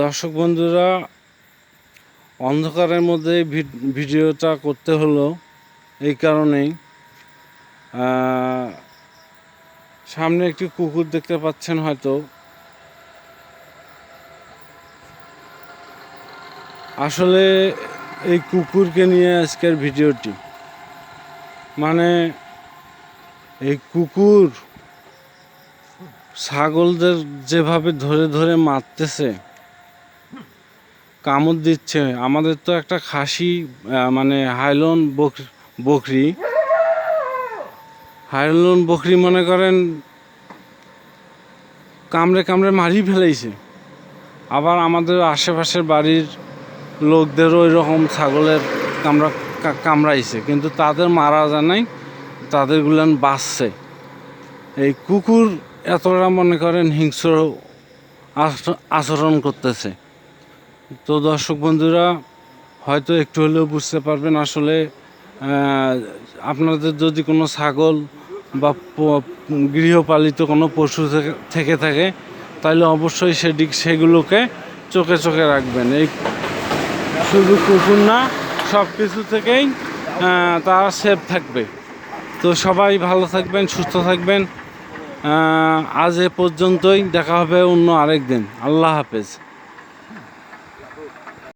দর্শক বন্ধুরা, অন্ধকারের মধ্যে ভিডিওটা করতে হলো এই কারণেই। সামনে একটি কুকুর দেখতে পাচ্ছেন হয়তো। আসলে এই কুকুরকে নিয়ে আজকের ভিডিওটি মানে এই কুকুর ছাগলদের যেভাবে ধরে ধরে মারতেছে, কামড় দিচ্ছে, আমাদের তো একটা খাসি মানে হাইলন বক- বকরি। হাইলন বকরি মনে করেন কামড়ে কামড়ে মারি ফেলেছে আবার আমাদের আশেপাশের বাড়ির লোকদেরও ওই রকম ছাগলের কামড়া কামড়াইছে, কিন্তু তাদের মারা যায় নাই তাদেরগুলান বাঁচছে। এই কুকুর এতটা মনে করেন হিংস্র আচ- আচরণ করতেছে। তো দর্শক বন্ধুরা, হয়তো একটু হলেও বুঝতে পারবেন আসলে আপনাদের যদি কোনো ছাগল বা গৃহপালিত কোনো পশু থেকে- থেকে তাহলে অবশ্যই সেদিক সেগুলোকে চোখে চোখে রাখবেন। এই শুধু কুকুর না সব কিছু থেকেই তারা সেফ থাকবে। তো সবাই ভালো থাকবেন, সুস্থ থাকবেন। আজ এ পর্যন্তই দেখা হবে অন্য আরেক দিন আল্লাহ হাফেজ।